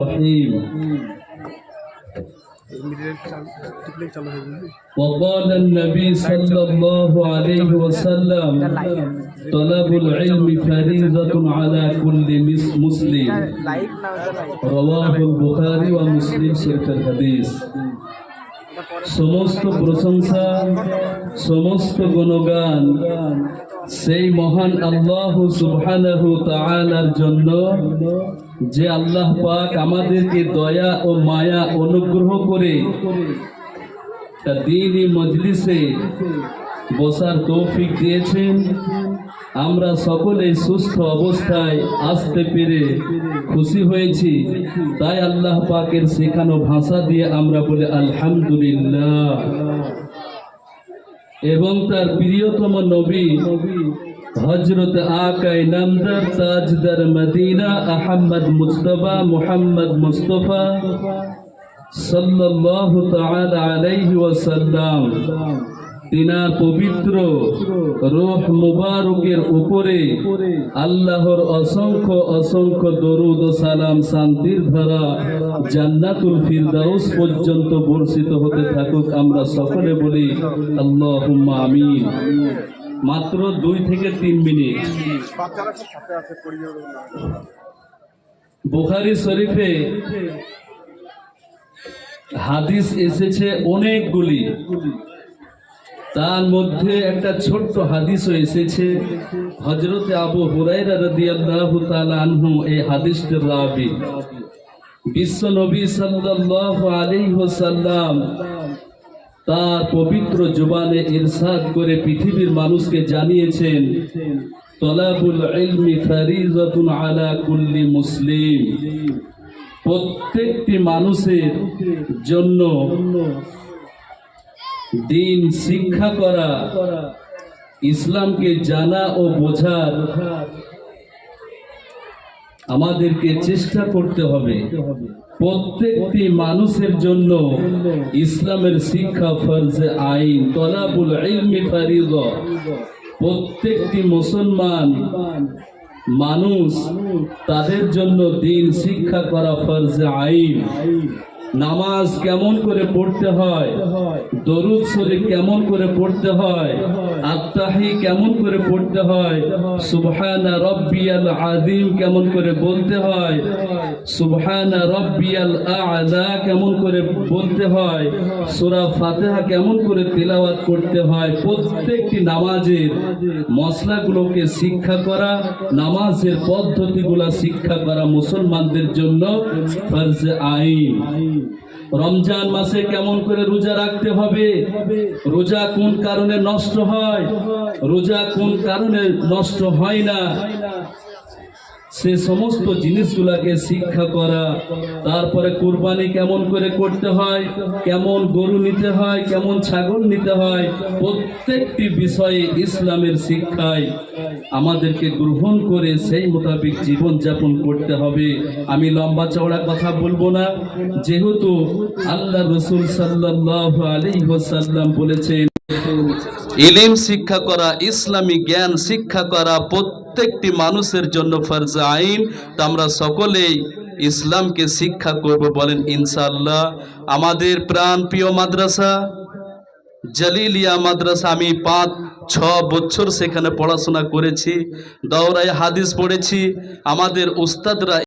الرحيم وقال النبي صلى الله عليه وسلم طلب العلم فريضة على كل مس- مسلم like না ওটা like رواه البخاري ومسلم شرف الحديث সমস্ত প্রশংসা সমস্ত গুণগান সেই মহান আল্লাহ সুবহানাহু তাআলার জন্য যে আল্লাহ পাক আমাদেরকে দয়া ও মায়া অনুগ্রহ করে দিনই মজলিসে বসার তৌফিক দিয়েছেন। আমরা সকলেই সুস্থ অবস্থায় আসতে পেরে খুশি হয়েছি। তাই আল্লাহ পাকের শেখানো ভাষা দিয়ে আমরা বলে আলহামদুলিল্লাহ। এবং তার প্রিয়তম নবী হজরত আকাই নামদার তাজদার Medina Ahmad Mustafa Muhammad Mustafa সাল্লাল্লাহু তাআলা আলাইহি ওয়াসাল্লাম। তিনার পবিত্র রূহ মুবারকের উপরে আল্লাহর অসংখ্য অসংখ্য দরুদ ও সালাম শান্তির ধারা জান্নাতুল ফিরদাউস পর্যন্ত বর্ষিত হতে থাকুক, আমরা সকলে বলি আল্লাহুম্মা আমিন। মাত্র দুই থেকে তিন মিনিট। বুখারী শরীফে হাদিস এসেছে অনেকগুলি। তার মধ্যে একটা ছোট্ট হাদিসও এসেছে। হজরতে আবু হুরাইরা রাদিয়াল্লাহু আনহু এই হাদিসটির রাবি। বিশ্ব নবী সাল্লাল্লাহু আলাইহি ওয়াসাল্লাম তার পবিত্র জুবানে ইরশাদ করে পৃথিবীর মানুষকে জানিয়েছেন, তলাবুল ইলমি আলা কুল্লি মুসলিম। প্রত্যেকটি মানুষের জন্য দিন শিক্ষা করা, ইসলামকে জানা ও বোঝার আমাদেরকে চেষ্টা করতে হবে। প্রত্যেকটি মানুষের জন্য ইসলামের শিক্ষা ফরজে আইন, তলাবুল প্রত্যেকটি মুসলমান মানুষ তাদের জন্য দিন শিক্ষা করা ফরজে আইন। নামাজ কেমন করে পড়তে হয়? দরুদ শরীফ কেমন করে পড়তে হয়? আত্মাহি কেমন করে পড়তে হয়? সুবহানা রব্বিয়াল আদিম কেমন করে বলতে হয়? সুবহানা রব্বিয়াল আ'লা কেমন করে বলতে হয়? সূরা ফাতেহা কেমন করে তেলাওয়াত করতে হয়? প্রত্যেকটি নামাজের মশলাগুলোকে শিক্ষা করা, নামাজের পদ্ধতিগুলো শিক্ষা করা মুসলমানদের জন্য ফরজে আইন। রমজান মাসে কেমন করে রোজা রাখতে হবে? রোজা কোন কারণে নষ্ট হয়? রোজা কোন কারণে নষ্ট হয় না? সে সমস্ত জিনিসগুলাকে শিক্ষা করা, তারপরে কুরবানি কেমন করে করতে হয়, কেমন গরু নিতে হয়, কেমন ছাগল নিতে হয়, প্রত্যেকটি বিষয়ে ইসলামের শিক্ষায় আমাদেরকে গ্রহণ করে সেই মোতাবেক জীবন যাপন করতে হবে। আমি লম্বা চওড়া কথা বলব না। যেহেতু আল্লাহ রসুল সাল্লাহ আলী সাল্লাম বলেছেন ইলিম শিক্ষা করা, ইসলামী জ্ঞান শিক্ষা করা প্রত্যেকটি মানুষের জন্য ফরজ আইন। তা আমরা সকলেই ইসলামকে শিক্ষা করব বলেন ইনশাআল্লাহ। আমাদের প্রাণ প্রিয় মাদ্রাসা, জালিলিয়া মাদ্রাসা, আমি পাঁচ, ছ বছর সেখানে পড়াশোনা করেছি, দৌড়ায় হাদিস পড়েছি। আমাদের উস্তাদরা